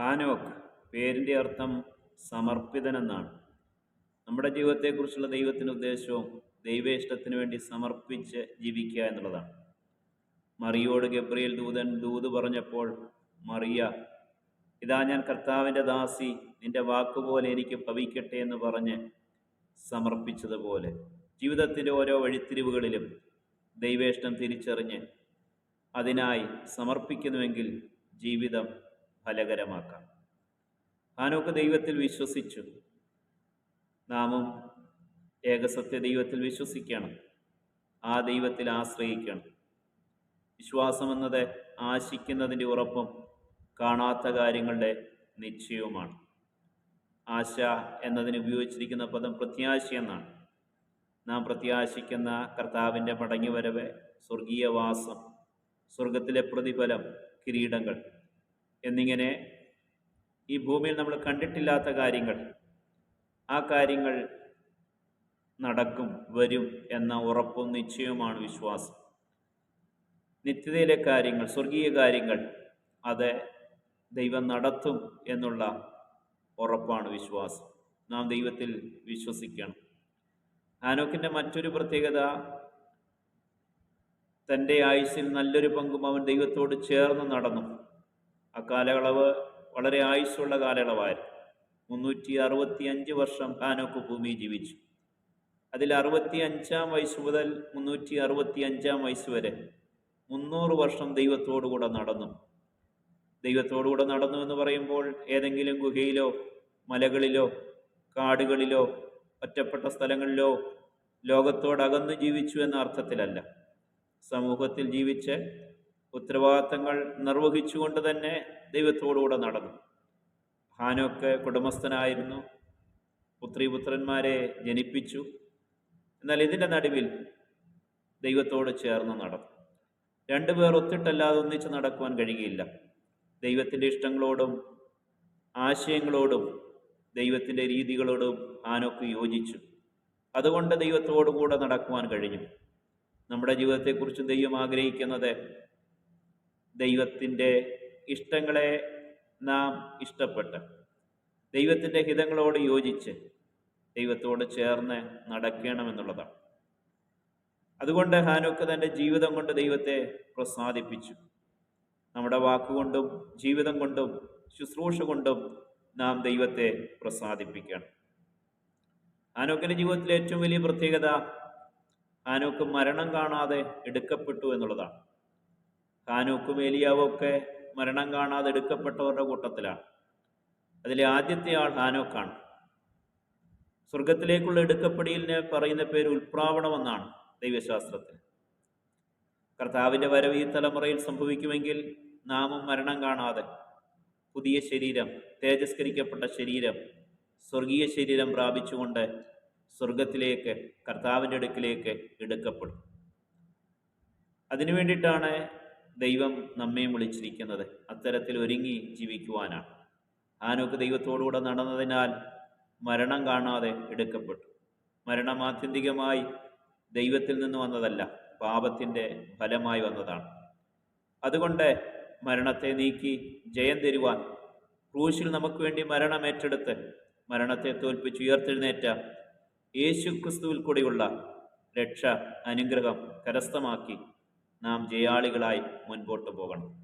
ഹാനോക്ക് പേരിന്റെ അർത്ഥം സമർപ്പിതൻ എന്നാണ് നമ്മുടെ ജീവിതത്തെക്കുറിച്ചുള്ള ദൈവത്തിന്റെ ഉദ്ദേശവും ദൈവേഷ്ടത്തിന് വേണ്ടി സമർപ്പിച്ച് ജീവിക്കുക എന്നുള്ളതാണ്. മറിയോട് ഗബ്രിയേൽ ദൂതൻ ദൂത് പറഞ്ഞപ്പോൾ മറിയ ഇതാ ഞാൻ കർത്താവിന്റെ ദാസി നിന്റെ വാക്കുപോലെ എനിക്ക് ഭവിക്കട്ടെ എന്ന് പറഞ്ഞ് സമർപ്പിച്ചതുപോലെ. ജീവിതത്തിന്റെ ഓരോ വഴിത്തിരിവുകളിലും ദൈവേഷ്ടം തിരിച്ചറിഞ്ഞ് അതിനായി സമർപ്പിക്കുന്നുവെങ്കിൽ ജീവിതം ഫലകരമാക്കാം. ഹാനോക്ക് ദൈവത്തിൽ വിശ്വസിച്ചു. നാമും ഏകസത്യ ദൈവത്തിൽ വിശ്വസിക്കണം. ആ ദൈവത്തിൽ ആശ്രയിക്കണം. വിശ്വാസം എന്നത് ആശിക്കുന്നതിന്റെ ഉറപ്പും കാണാത്ത കാര്യങ്ങളുടെ നിശ്ചയവുമാണ്. ആശ എന്നതിന് ഉപയോഗിച്ചിരിക്കുന്ന പദം പ്രത്യാശ എന്നാണ്. നാം പ്രത്യാശിക്കുന്ന കർത്താവിന്റെ മടങ്ങിവരവ് സ്വർഗീയവാസം സ്വർഗത്തിലെ പ്രതിഫലം കിരീടങ്ങൾ. എന്നിങ്ങനെ ഈ ഭൂമിയിൽ നമ്മൾ കണ്ടിട്ടില്ലാത്ത കാര്യങ്ങൾ ആ കാര്യങ്ങൾ നടക്കും വരും എന്ന ഉറപ്പും നിശ്ചയവുമാണ് വിശ്വാസം. നിത്യതയിലെ കാര്യങ്ങൾ സ്വർഗീയ കാര്യങ്ങൾ അത് ദൈവം നടത്തും എന്നുള്ള ഉറപ്പാണ് വിശ്വാസം. നാം ദൈവത്തിൽ വിശ്വസിക്കണം. ഹാനോക്കിന്റെ മറ്റൊരു പ്രത്യേകത തന്റെ ആയുസ്സിൽ നല്ലൊരു പങ്കും അവൻ ദൈവത്തോട് ചേർന്ന് നടന്നു. ആ കാലയളവ് വളരെ ആയുസ്സുള്ള കാലയളവായിരുന്നു. മുന്നൂറ്റി അറുപത്തി അഞ്ച് വർഷം ഹാനോക്ക് ഭൂമി ജീവിച്ചു. അതിൽ അറുപത്തി അഞ്ചാം വയസ്സ് മുതൽ മുന്നൂറ്റി അറുപത്തി അഞ്ചാം വയസ്സ് വരെ മുന്നൂറ് വർഷം ദൈവത്തോടുകൂടെ നടന്നു. ദൈവത്തോടുകൂടെ നടന്നു എന്ന് പറയുമ്പോൾ ഏതെങ്കിലും ഗുഹയിലോ മലകളിലോ കാടുകളിലോ ഒറ്റപ്പെട്ട സ്ഥലങ്ങളിലോ ലോകത്തോടകന്ന് ജീവിച്ചു എന്ന അർത്ഥത്തിലല്ല. സമൂഹത്തിൽ ജീവിച്ച് ഉത്തരവാദിത്തങ്ങൾ നിർവഹിച്ചുകൊണ്ട് തന്നെ ദൈവത്തോടുകൂടെ നടന്നു. ഹാനോക്ക് കുടുംബസ്ഥനായിരുന്നു. പുത്രിപുത്രന്മാരെ ജനിപ്പിച്ചു. എന്നാൽ ഇതിന്റെ നടുവിൽ ദൈവത്തോട് ചേർന്ന് നടന്നു. രണ്ടുപേർ ഒത്തിട്ടല്ലാതെ ഒന്നിച്ച് നടക്കുവാൻ കഴിയുകയില്ല. ദൈവത്തിന്റെ ഇഷ്ടങ്ങളോടും ആശയങ്ങളോടും ദൈവത്തിന്റെ രീതികളോടും ആനൊക്കെ യോജിച്ചു. അതുകൊണ്ട് ദൈവത്തോടുകൂടെ നടക്കുവാൻ കഴിഞ്ഞു. നമ്മുടെ ജീവിതത്തെക്കുറിച്ച് ദൈവം ആഗ്രഹിക്കുന്നത് ദൈവത്തിന്റെ ഇഷ്ടങ്ങളെ നാം ഇഷ്ടപ്പെട്ട് ദൈവത്തിന്റെ ഹിതങ്ങളോട് യോജിച്ച് ദൈവത്തോട് ചേർന്ന് നടക്കണമെന്നുള്ളതാണ്. അതുകൊണ്ട് ഹാനോക്ക് തന്റെ ജീവിതം കൊണ്ട് ദൈവത്തെ പ്രസാദിപ്പിച്ചു. നമ്മുടെ വാക്കുകൊണ്ടും ജീവിതം കൊണ്ടും ശുശ്രൂഷ കൊണ്ടും നാം ദൈവത്തെ പ്രസാദിപ്പിക്കണം. ഹാനോക്കിന്റെ ജീവിതത്തിലെ ഏറ്റവും വലിയ പ്രത്യേകത ഹാനോക്ക് മരണം കാണാതെ എടുക്കപ്പെട്ടു എന്നുള്ളതാണ്. ഹാനോക്കും ഏലിയാവും ഒക്കെ മരണം കാണാതെ എടുക്കപ്പെട്ടവരുടെ കൂട്ടത്തിലാണ്. അതിലെ ആദ്യത്തെ ആൾ ഹാനോക്കാണ്. സ്വർഗത്തിലേക്കുള്ള എടുക്കപ്പെടിയലിനെ പറയുന്ന പേര് ഉൽപ്രാവണമെന്നാണ് ദൈവശാസ്ത്രത്തിൽ. കർത്താവിന്റെ വരവ് ഈ തലമുറയിൽ സംഭവിക്കുമെങ്കിൽ നാമും മരണം കാണാതെ പുതിയ ശരീരം തേജസ്കരിക്കപ്പെട്ട ശരീരം സ്വർഗീയ ശരീരം പ്രാപിച്ചുകൊണ്ട് സ്വർഗത്തിലേക്ക് കർത്താവിന്റെ അടുക്കിലേക്ക് എടുക്കപ്പെടും. അതിനു വേണ്ടിയിട്ടാണ് ദൈവം നമ്മെ വിളിച്ചിരിക്കുന്നത് അത്തരത്തിൽ ഒരുങ്ങി ജീവിക്കുവാനാണ്. ആനോക്ക് ദൈവത്തോടുകൂടെ നടന്നതിനാൽ മരണം കാണാതെ എടുക്കപ്പെട്ടു. മരണം ആത്യന്തികമായി ദൈവത്തിൽ നിന്ന് വന്നതല്ല പാപത്തിന്റെ ഫലമായി വന്നതാണ്. അതുകൊണ്ട് മരണത്തെ നീക്കി ജയം തരുവാൻ ക്രൂശിൽ നമുക്ക് വേണ്ടി മരണം ഏറ്റെടുത്ത് മരണത്തെ തോൽപ്പിച്ച് ഉയർത്തെഴുന്നേറ്റ യേശു ക്രിസ്തുവിൽ കൂടിയുള്ള രക്ഷ അനുഗ്രഹം കരസ്ഥമാക്കി നാം ജയാളികളായി മുൻപോട്ട് പോകണം.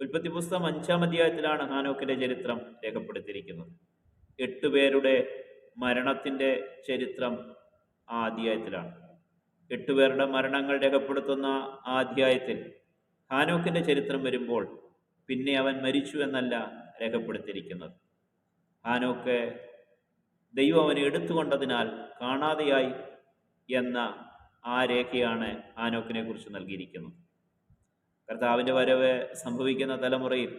ഉൽപ്പത്തി പുസ്തകം അഞ്ചാം അധ്യായത്തിലാണ് ഹാനോക്കിന്റെ ചരിത്രം രേഖപ്പെടുത്തിയിരിക്കുന്നത്. എട്ടുപേരുടെ മരണത്തിന്റെ ചരിത്രം ആ അധ്യായത്തിലാണ്. എട്ടുപേരുടെ മരണങ്ങൾ രേഖപ്പെടുത്തുന്ന ആ അധ്യായത്തിൽ ഹാനോക്കിന്റെ ചരിത്രം വരുമ്പോൾ പിന്നെ അവൻ മരിച്ചു എന്നല്ല രേഖപ്പെടുത്തിയിരിക്കുന്നത്. ഹാനോക്ക് ദൈവം അവനെ എടുത്തുകൊണ്ടതിനാൽ കാണാതെയായി എന്ന ആ രേഖയാണ് ഹാനോക്കിനെ കുറിച്ച് നൽകിയിരിക്കുന്നത്. കർത്താവിന്റെ വരവ് സംഭവിക്കുന്ന തലമുറയിൽ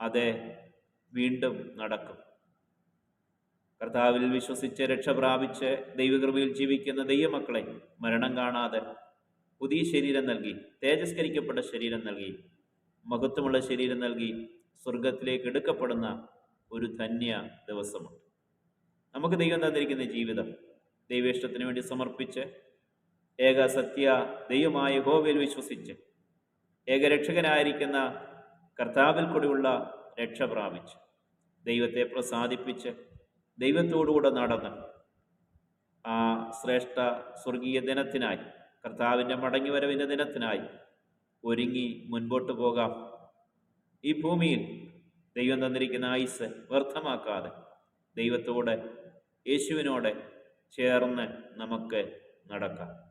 അത് വീണ്ടും നടക്കും. കർത്താവിൽ വിശ്വസിച്ച് രക്ഷ പ്രാപിച്ച് ദൈവകൃപയിൽ ജീവിക്കുന്ന ദൈവമക്കളെ മരണം കാണാതെ പുതിയ ശരീരം നൽകി തേജസ്കരിക്കപ്പെട്ട ശരീരം നൽകി മഹത്വമുള്ള ശരീരം നൽകി സ്വർഗത്തിലേക്ക് എടുക്കപ്പെടുന്ന ഒരു ധന്യ ദിവസമുണ്ട്. നമുക്ക് ദൈവം തന്നിരിക്കുന്ന ജീവിതം ദൈവേഷ്ടത്തിന് വേണ്ടി സമർപ്പിച്ച് ഏക സത്യ ദൈവമായ ഹോവയിൽ വിശ്വസിച്ച് ഏകരക്ഷകനായിരിക്കുന്ന കർത്താവിൽ കൂടിയുള്ള രക്ഷ പ്രാപിച്ച് ദൈവത്തെ പ്രസാദിപ്പിച്ച് ദൈവത്തോടുകൂടെ നടന്ന് ആ ശ്രേഷ്ഠ സ്വർഗീയ ദിനത്തിനായി കർത്താവിന്റെ മടങ്ങിവരവിന്റെ ദിനത്തിനായി ഒരുങ്ങി മുൻപോട്ട് പോകാം. ഈ ഭൂമിയിൽ ദൈവം തന്നിരിക്കുന്ന ആയുസ് വ്യർത്ഥമാക്കാതെ ദൈവത്തോടെ യേശുവിനോട് ചേർന്ന് നമുക്ക് നടക്കാം.